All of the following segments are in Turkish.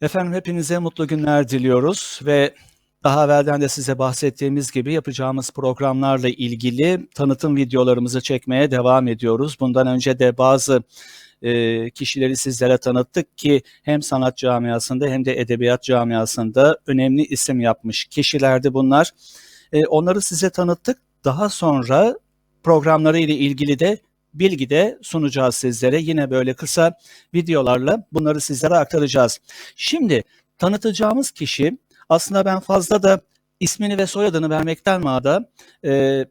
Efendim hepinize mutlu günler diliyoruz ve daha evvelden de size bahsettiğimiz gibi yapacağımız programlarla ilgili tanıtım videolarımızı çekmeye devam ediyoruz. Bundan önce de bazı e, kişileri sizlere tanıttık ki hem sanat camiasında hem de edebiyat camiasında önemli isim yapmış kişilerdi bunlar. E, onları size tanıttık. Daha sonra programları ile ilgili de bilgi de sunacağız sizlere. Yine böyle kısa videolarla bunları sizlere aktaracağız. Şimdi tanıtacağımız kişi aslında ben fazla da ismini ve soyadını vermekten mağda e,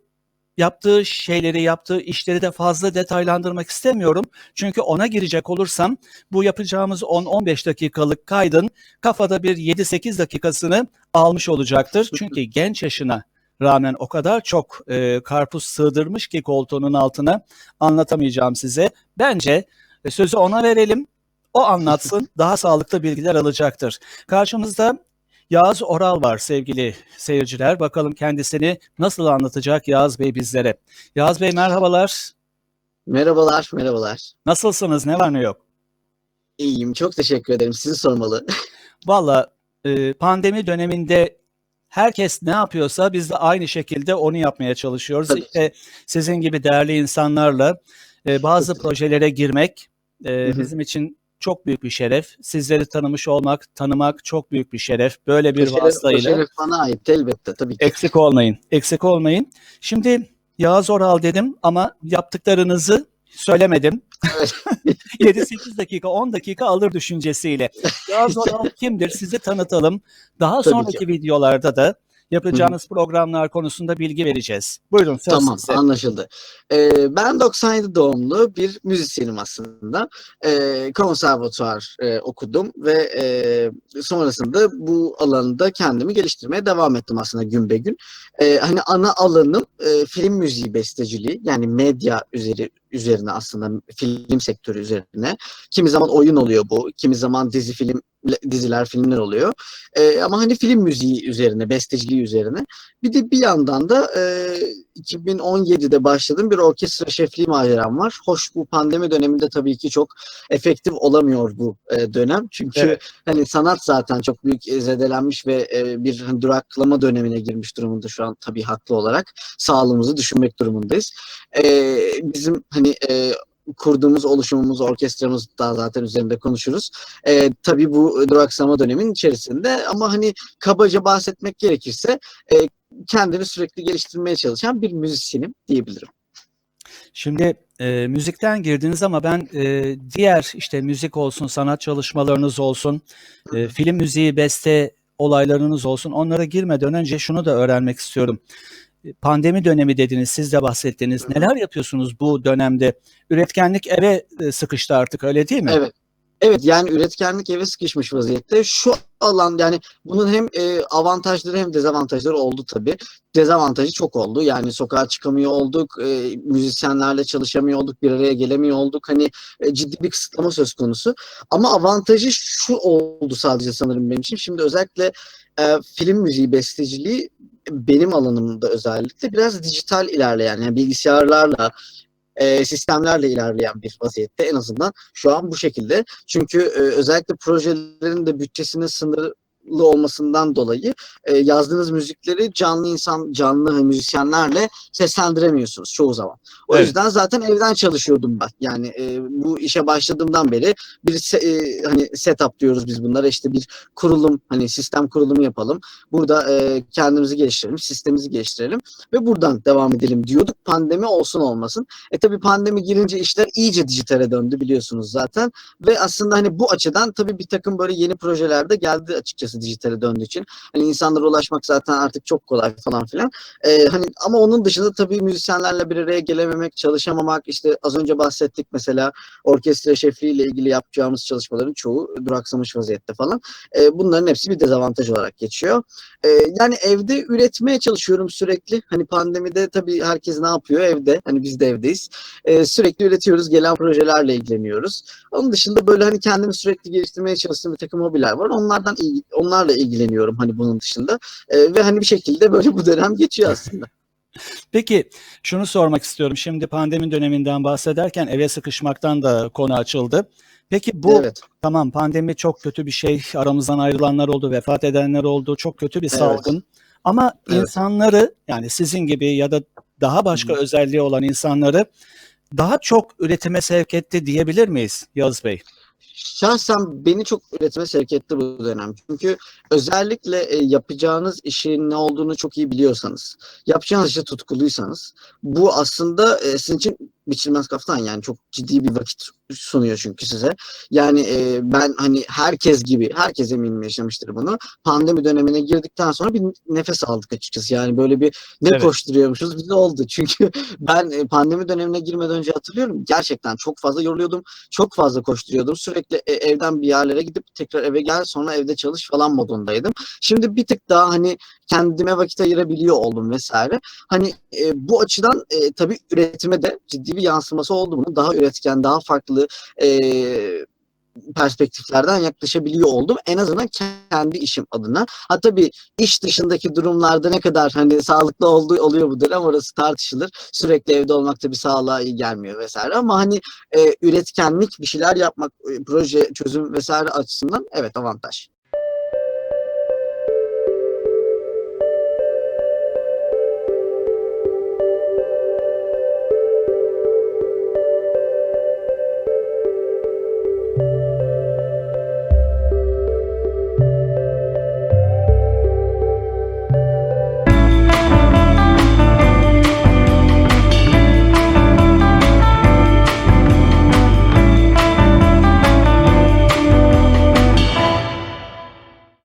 yaptığı şeyleri, yaptığı işleri de fazla detaylandırmak istemiyorum. Çünkü ona girecek olursam bu yapacağımız 10-15 dakikalık kaydın kafada bir 7-8 dakikasını almış olacaktır. Çünkü genç yaşına rağmen o kadar çok e, karpuz sığdırmış ki koltuğunun altına anlatamayacağım size. Bence e, sözü ona verelim. O anlatsın. Daha sağlıklı bilgiler alacaktır. Karşımızda Yağız Oral var sevgili seyirciler. Bakalım kendisini nasıl anlatacak Yağız Bey bizlere. Yağız Bey merhabalar. Merhabalar, merhabalar. Nasılsınız? Ne var ne yok? İyiyim, çok teşekkür ederim. Sizi sormalı. Valla e, pandemi döneminde herkes ne yapıyorsa biz de aynı şekilde onu yapmaya çalışıyoruz. Tabii. İşte sizin gibi değerli insanlarla e, bazı Çok projelere girmek e, Hı hı. bizim için çok büyük bir şeref. Sizleri tanımış olmak, tanımak çok büyük bir şeref. Böyle bir şeref- vasıtayla şeref bana ait elbette tabii ki. eksik olmayın. Eksik olmayın. Şimdi Yağız Oral dedim ama yaptıklarınızı söylemedim. Evet. 7-8 dakika 10 dakika alır düşüncesiyle. Yağız Oral kimdir sizi tanıtalım. Daha Tabii sonraki videolarda da yapacağınız programlar konusunda bilgi vereceğiz. Buyurun söz Tamam, sizde. anlaşıldı. Ee, ben 97 doğumlu bir müzisyenim aslında. Ee, konservatuvar e, okudum ve e, sonrasında bu alanda kendimi geliştirmeye devam ettim aslında gün be gün. Ee, hani ana alanım e, film müziği besteciliği yani medya üzeri üzerine aslında film sektörü üzerine. Kimi zaman oyun oluyor bu, kimi zaman dizi film diziler, filmler oluyor. Ee, ama hani film müziği üzerine, besteciliği üzerine. Bir de bir yandan da e, 2017'de başladığım bir orkestra şefliği maceram var. Hoş bu pandemi döneminde tabii ki çok efektif olamıyor bu e, dönem. Çünkü Evet. hani sanat zaten çok büyük e, zedelenmiş ve e, bir hani, duraklama dönemine girmiş durumunda şu an tabii haklı olarak. Sağlığımızı düşünmek durumundayız. E, bizim hani e, kurduğumuz oluşumumuz, orkestramız daha zaten üzerinde konuşuruz. E, tabii bu duraksama dönemin içerisinde ama hani kabaca bahsetmek gerekirse e, kendini sürekli geliştirmeye çalışan bir müzisyenim diyebilirim. Şimdi e, müzikten girdiniz ama ben e, diğer işte müzik olsun, sanat çalışmalarınız olsun, e, film müziği, beste olaylarınız olsun onlara girmeden önce şunu da öğrenmek istiyorum. Pandemi dönemi dediniz, siz de bahsettiniz. Neler yapıyorsunuz bu dönemde? Üretkenlik eve e, sıkıştı artık öyle değil mi? Evet. Evet yani üretkenlik eve sıkışmış vaziyette. Şu alan yani bunun hem e, avantajları hem dezavantajları oldu tabii. Dezavantajı çok oldu. Yani sokağa çıkamıyor olduk, e, müzisyenlerle çalışamıyor olduk, bir araya gelemiyor olduk. Hani e, ciddi bir kısıtlama söz konusu. Ama avantajı şu oldu sadece sanırım benim için. Şimdi özellikle e, film müziği besteciliği benim alanımda özellikle biraz dijital ilerleyen yani bilgisayarlarla e, sistemlerle ilerleyen bir vaziyette en azından şu an bu şekilde. Çünkü e, özellikle projelerin de bütçesinin sınırlı olmasından dolayı e, yazdığınız müzikleri canlı insan, canlı müzisyenlerle seslendiremiyorsunuz çoğu zaman. O Evet. yüzden zaten evden çalışıyordum ben. Yani e, bu işe başladığımdan beri bir se- e, hani setup diyoruz biz bunlara işte bir kurulum hani sistem kurulumu yapalım. Burada e, kendimizi geliştirelim, sistemimizi geliştirelim ve buradan devam edelim diyorduk. Pandemi olsun olmasın. E tabii pandemi girince işler iyice dijitale döndü biliyorsunuz zaten. Ve aslında hani bu açıdan tabii bir takım böyle yeni projeler de geldi açıkçası dijitale döndüğü için. Hani insanlara ulaşmak zaten artık çok kolay falan filan. E, hani ama onun dışında tabii müzisyenlerle bir araya gelememek, çalışamamak işte az önce bahsettik mesela orkestra şefliğiyle ilgili yapacağımız çalışmaların çoğu duraksamış vaziyette falan. E, bunların hepsi bir dezavantaj olarak geçiyor. E, yani evde üretmeye çalışıyorum sürekli. Hani pandemide tabii herkes ne yapıyor evde? Hani biz de evdeyiz. E, sürekli üretiyoruz, gelen projelerle ilgileniyoruz. Onun dışında böyle hani kendimi sürekli geliştirmeye çalıştığım bir takım hobiler var. Onlardan ilgi, onlarla ilgileniyorum hani bunun dışında. E, ve hani bir şekilde böyle bu dönem geçiyor aslında. Peki şunu sormak istiyorum. Şimdi pandemi döneminden bahsederken eve sıkışmaktan da konu açıldı. Peki bu Evet. tamam pandemi çok kötü bir şey. Aramızdan ayrılanlar oldu, vefat edenler oldu. Çok kötü bir Evet. salgın. Ama Evet. insanları yani sizin gibi ya da daha başka Hı. özelliği olan insanları daha çok üretime sevk etti diyebilir miyiz Yağız Bey? Şahsen beni çok üretime sevk etti bu dönem. Çünkü özellikle e, yapacağınız işin ne olduğunu çok iyi biliyorsanız, yapacağınız işe tutkuluysanız bu aslında e, sizin için biçilmez kaftan yani çok ciddi bir vakit sunuyor çünkü size. Yani e, ben hani herkes gibi, herkes eminim yaşamıştır bunu. Pandemi dönemine girdikten sonra bir nefes aldık açıkçası. Yani böyle bir ne Evet. koşturuyormuşuz bize oldu. Çünkü ben e, pandemi dönemine girmeden önce hatırlıyorum gerçekten çok fazla yoruluyordum. Çok fazla koşturuyordum. Sürekli e, evden bir yerlere gidip tekrar eve gel sonra evde çalış falan modundaydım. Şimdi bir tık daha hani kendime vakit ayırabiliyor oldum vesaire. Hani e, bu açıdan e, tabii üretime de ciddi bir yansıması oldu bunun. Daha üretken, daha farklı e, perspektiflerden yaklaşabiliyor oldum. En azından kendi işim adına. Ha tabii iş dışındaki durumlarda ne kadar hani sağlıklı olduğu oluyor bu dönem orası tartışılır. Sürekli evde olmak tabii sağlığa iyi gelmiyor vesaire ama hani e, üretkenlik bir şeyler yapmak, proje çözüm vesaire açısından evet avantaj.